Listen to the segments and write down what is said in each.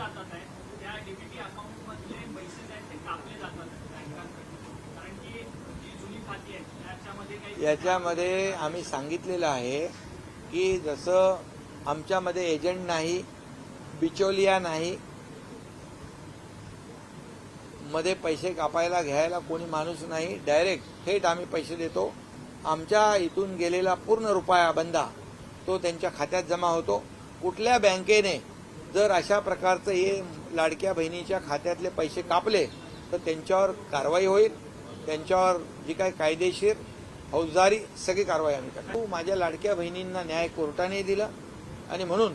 जातात त्या डीबीटी अकाउंटमधले पैसे जे आहेत ते कापले जातात कारण की जी जुनी खाती आहेत त्याच्यामध्ये काही याच्यामध्ये आम्ही सांगितलेलं आहे की जसं आमच्यामध्ये एजंट नाही बिचोलिया नाही मध्ये पैसे कापायला घ्यायला कोणी माणूस नाही डायरेक्ट थेट आम्ही पैसे देतो. आमच्या इथून गेलेला पूर्ण रुपया बंदा तो त्यांच्या खात्यात जमा होतो. कुठल्या बँकेने जर अशा प्रकारचं हे लाडक्या बहिणीच्या खात्यातले पैसे कापले तर त्यांच्यावर कारवाई होईल त्यांच्यावर जी काही कायदेशीर फौजदारी सगळी कारवाई आम्ही करतो माझ्या लाडक्या बहिणींना न्याय कोर्टाने दिला आणि म्हणून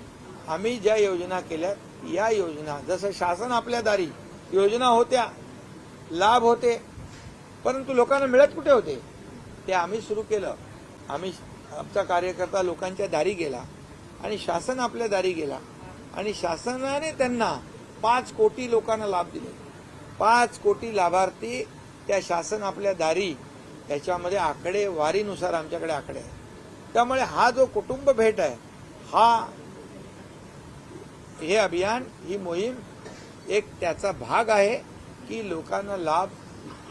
आम्ही ज्या योजना केल्या या योजना जसं शासन आपल्या दारी योजना होत्या लाभ होते परंतु लोकांना मिळत कुठे होते? ते आम्ही सुरू केलं. आम्ही आमचा कार्यकर्ता लोकांच्या दारी गेला आणि शासन आपल्या दारी गेला. आणि शासनाने त्यांना पाच कोटी लोकांना लाभ दिले. पाच कोटी लाभार्थी त्या शासन आपल्या दारी त्याच्यामध्ये आकडे वारीनुसार आमच्याकडे आकडे आहेत. त्यामुळे हा जो कुटुंब भेट आहे हा हे अभियान ही मोहीम एक त्याचा भाग आहे की लोकांना लाभ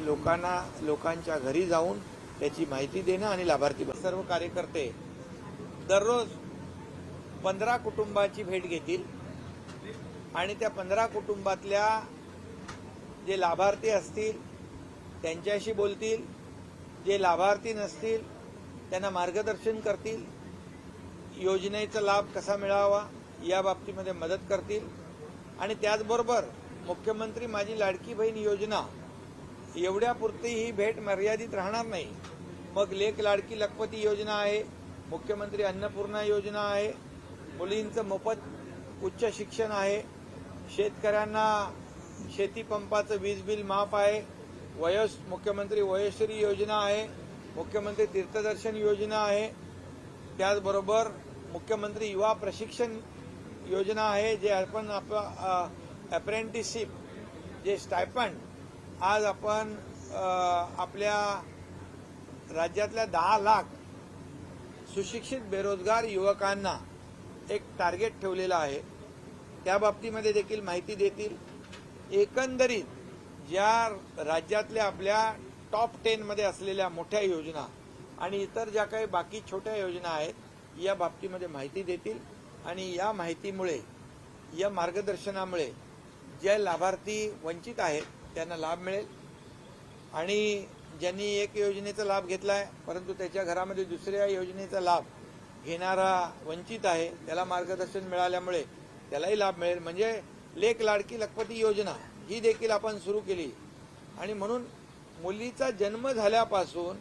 लोकांना लोकांच्या घरी जाऊन त्याची माहिती देणं आणि लाभार्थी सर्व कार्यकर्ते दररोज पंधरा कुटुंबाची भेट घेतील. आणि त्या पंधरा कुटुंबातल्या जे लाभार्थी असतील त्यांच्याशी बोलतील. जे लाभार्थी नसतील त्यांना मार्गदर्शन करतील. योजनेचा लाभ कसा मिळावा या बाबतीमध्ये मदत करतील. आणि त्याचबरोबर मुख्यमंत्री माझी लाडकी बहीण योजना एवढ्यापुरती ही भेट मर्यादित राहणार नाही. मग लेख लाडकी लखपती योजना आहे मुख्यमंत्री अन्नपूर्णा योजना आहे मुलींचं मोफत उच्च शिक्षण आहे शेतकऱ्यांना शेतीपंपाचं वीज बिल माफ आहे. वयस मुख्यमंत्री वयश्री योजना आहे. मुख्यमंत्री तीर्थदर्शन योजना आहे. त्याचबरोबर मुख्यमंत्री युवा प्रशिक्षण योजना आहे जे आपण अप्रेंटिसशिप जे स्टायपंड आज आपण आपल्या राज्यातल्या दहा लाख सुशिक्षित बेरोजगार युवकांना एक टार्गेट ठेवलेलं आहे. त्या बाबतीमध्ये देखील माहिती देतील. एकंदरीत ज्या राज्यातल्या आपल्या टॉप टेनमध्ये असलेल्या मोठ्या योजना आणि इतर ज्या काही बाकी छोट्या योजना आहेत या बाबतीमध्ये माहिती देतील. आणि या माहितीमुळे या मार्गदर्शनामुळे जे लाभार्थी वंचित आहेत त्यांना लाभ मिळेल. आणि ज्यांनी एक योजनेचा लाभ घेतला आहे परंतु त्याच्या घरामध्ये दुसऱ्या योजनेचा लाभ घेणारा वंचित आहे त्याला मार्गदर्शन मिळाल्यामुळे त्यालाही लाभ मिळेल. म्हणजे लेख लाडकी लखपती योजना ही देखील आपण सुरू केली. आणि म्हणून मुलीचा जन्म झाल्यापासून